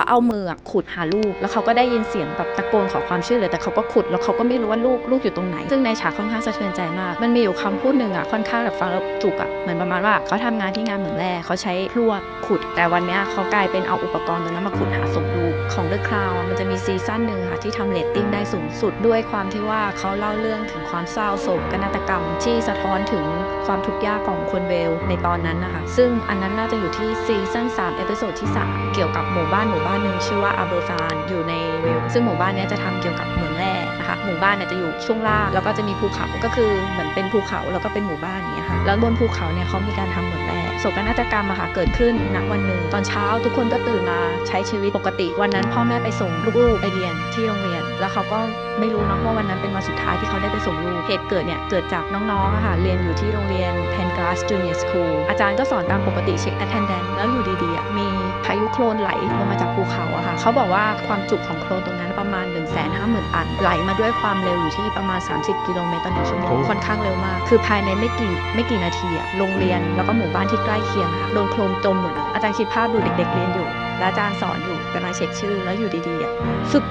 เขาเอามือขุดหาลูก แล้วเขาก็ได้ยินเสียงแบบตะโกนขอความช่วยเหลือแต่เขาก็ขุดแล้วเขาก็ไม่รู้ว่าลูกลูกอยู่ตรงไหน ซึ่งในฉากค่อนข้างสะเทือนใจมาก มันมีอยู่คำพูดหนึ่งอะค่อนข้างแบบฟังแล้วจุกอะเหมือนประมาณว่าเขาทำงานที่งานเหมืองแร่เขาใช้พลั่วขุด แต่วันนี้เขากลายเป็นเอาอุปกรณ์ตัวนั้นมาขุดหาศพลูกของ The Crown อะมันจะมีซีซั่นหนึ่งค่ะที่ทำเรตติ้งได้สูงสุดด้วยความที่ว่าเขาเล่าเรื่องถึงความเศร้าโศกนาฏกรรม ที่สะท้อนถึงความทุกข์ยากของคนเวลในตอนนั้นนะคะซึ่งอันนั้นน่าจะอยู่ที่ซีซั่น3เอพิโซดที่ 3 เกี่ยวกับหมู่บ้านหมู่บ้านหนึ่งชื่อว่าอาเบอร์ฟานอยู่ในเวลซึ่งหมู่บ้านเนี้ยจะทำเกี่ยวกับเหมืองแร่นะคะหมู่บ้านเนี่ยจะอยู่ช่วงล่างแล้วก็จะมีภูเขาก็คือเหมือนเป็นภูเขาแล้วก็เป็นหมู่บ้านอย่างเงี้ยค่ะแล้วบนภูเขาเนี่ยเขามีการทำเหมืองแร่โศกนาฏกรรมอะค่ะเกิดขึ้นณวันหนึ่งตอนเช้าทุกคนก็ตื่นมาใช้ชีวิตปกติ วันนั้นพ่อแม่ไปส่งลูกๆไปเรียนที่โรงเรียน แล้วเขาก็ไม่รู้เนาะว่าวันนั้นเป็นวันสุดท้ายที่เขาได้ไปส่งลูกเหตุเกิดเนี่ยเกิดจากน้องๆอะค่ะเรียนอยู่ที่โรงเรียน Pengrass Junior School อาจารย์ก็สอนตามปกติเช็ค attendance แล้วอยู่ดีๆอะมีพายุโคลนไหลลงมาจากภูเขาอะค่ะ เขาบอกว่าความจุของโคลนตรงนั้นประมาณ 1 5 0 0 0 0อัน ไหลมาด้วยความเร็วอยู่ที่ประมาณ 30 กิโลเมตรต่อหนึ่งชั่วโมงโอ้ค่อนข้างเร็วมาก คือภายในไม่กี่ไม่กี่นาทีอะโรงเรียนแล้วก็หมู่บ้านที่ใกล้เคียงอะค่ะโดนโคลนจมหมดอาจารย์คิดภาพดูเด็ก ๆ เรียนอยู่ แล้วอาจารย์สอนอยู่กำลังเช็คชื่อแล้วอยู่ดีๆอะฟึบ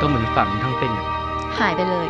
ก็เหมือนฝังทั้งเป็นอะหายไปเลย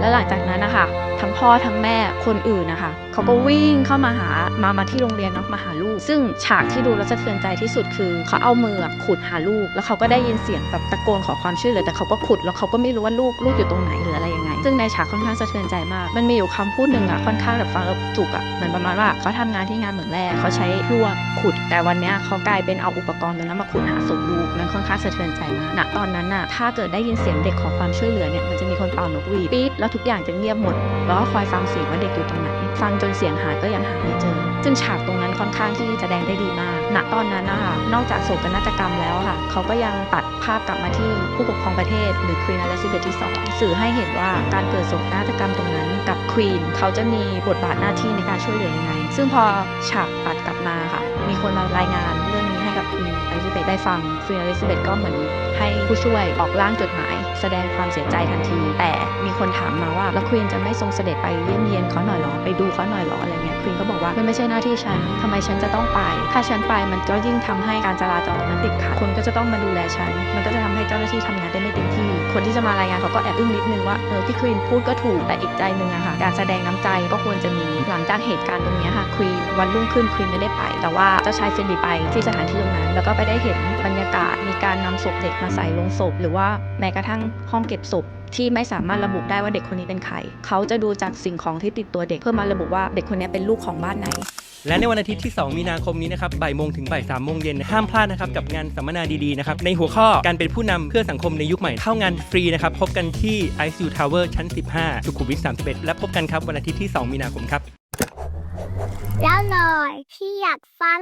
แล้วหลังจากนั้นนะคะทั้งพ่อทั้งแม่คนอื่นนะคะ เขาก็วิ่งเข้ามาหามามาที่โรงเรียนเนาะมาหาลูก ซึ่งฉากที่ดูแล้วสะเทือนใจที่สุดคือ เขาเอามือขุดหาลูก แล้วเขาก็ได้ยินเสียงแบบตะโกนขอความช่วยเหลือแต่เขาก็ขุดแล้วเขาก็ไม่รู้ว่าลูกลูกอยู่ตรงไหนหรืออะไรยังไง ซึ่งในฉากค่อนข้างสะเทือนใจมาก มันมีอยู่คำพูดหนึ่งอะค่อนข้างแบบฟังแล้วจุกอะเหมือนประมาณว่าเขาทำงานที่งานเหมืองแร่เขาใช้ลั่วขุด แต่วันเนี้ยเขากลายเป็นเอาอุปกรณ์ตัวนั้นมาขุดหาศพลูกมันค่อนข้างสะเทือนใจมากณตอนนั้นน่ะถ้าเกิดได้ยินเสียงเด็กขอความช่วยเหลือเนี่ยมันจะมีคนเป่านกหวีดปี๊ดแล้วทุกอย่างจะเงียบหมดแล้วก็คอยฟังเสียงว่าเด็กอยู่ตรงไหนฟังจนเสียงหายก็ยังหาไม่เจอ ซึ่งฉากตรงนั้นค่อนข้างที่แสดงได้ดีมาก ณ ตอนนั้นนะคะ นอกจากโศกนาฏกรรมแล้วค่ะ เขาก็ยังตัดภาพกลับมาที่ผู้ปกครองประเทศ หรือควีนอลิซาเบธที่ 2 สื่อให้เห็นว่าการเกิดโศกนาฏกรรมตรงนั้น กับควีนเขาจะมีบทบาทหน้าที่ในการช่วยเหลือยังไง ซึ่งพอฉากตัดกลับมาค่ะ มีคนมารายงานเรื่องนี้ให้กับควีนอลิซาเบธได้ฟัง ควีนอลิซาเบธก็เหมือนให้ผู้ช่วยออกร่างจดหมาย แสดงความเสียใจทันที แต่มีคนถามมาว่า แล้วควีนจะไม่ทรงเสด็จไปเยี่ยมเยียนเขาหน่อยหรอไปดูเขาหน่อยหรออะไรเงี้ยควีนก็บอกว่ามันไม่ใช่หน้าที่ฉันทำไมฉันจะต้องไป ถ้าฉันไปมันก็ยิ่งทำให้การจราจรมันติดขัดคนก็จะต้องมาดูแลฉัน มันก็จะทำให้เจ้าหน้าที่ทำงานได้ไม่เต็มที่ คนที่จะมารายงานเขาก็แอบอึ้งนิดนึงว่าเออพี่ควีนพูดก็ถูกแต่อีกใจหนึ่งอะค่ะการแสดงน้ำใจก็ควรจะมีหลังจากเหตุการณ์ตรงเนี้ยค่ะควีนวันรุ่งขึ้นควีนไม่ได้ไป แต่ว่าเจ้าชายฟิลิปไปที่สถานที่ตรงนั้น แล้วก็ไปได้เห็นบรรยากาศมีการนำศพเด็กมาใส่ลงศพ หรือว่าแม้กระทั่งห้องเก็บศพที่ไม่สามารถระบุได้ว่าเด็กคนนี้เป็นใคร เขาจะดูจากสิ่งของที่ติดตัวเด็กเพื่อมาระบุว่าเด็กคนนี้เป็นลูกของบ้านไหน และในวันอาทิตย์ที่ 2 มีนาคมนี้นะครับบ่ายโมงถึงบ่ายสามโมงเย็นห้ามพลาดนะครับกับงานสัมมนาดีๆนะครับในหัวข้อการเป็นผู้นำเพื่อสังคมในยุคใหม่เข้างานฟรีนะครับพบกันที่ ICU Tower ชั้น 15 สุขุมวิท 31 และพบกันครับวันอาทิตย์ที่ 2 มีนาคมครับแล้วหน่อยที่อยากฟัง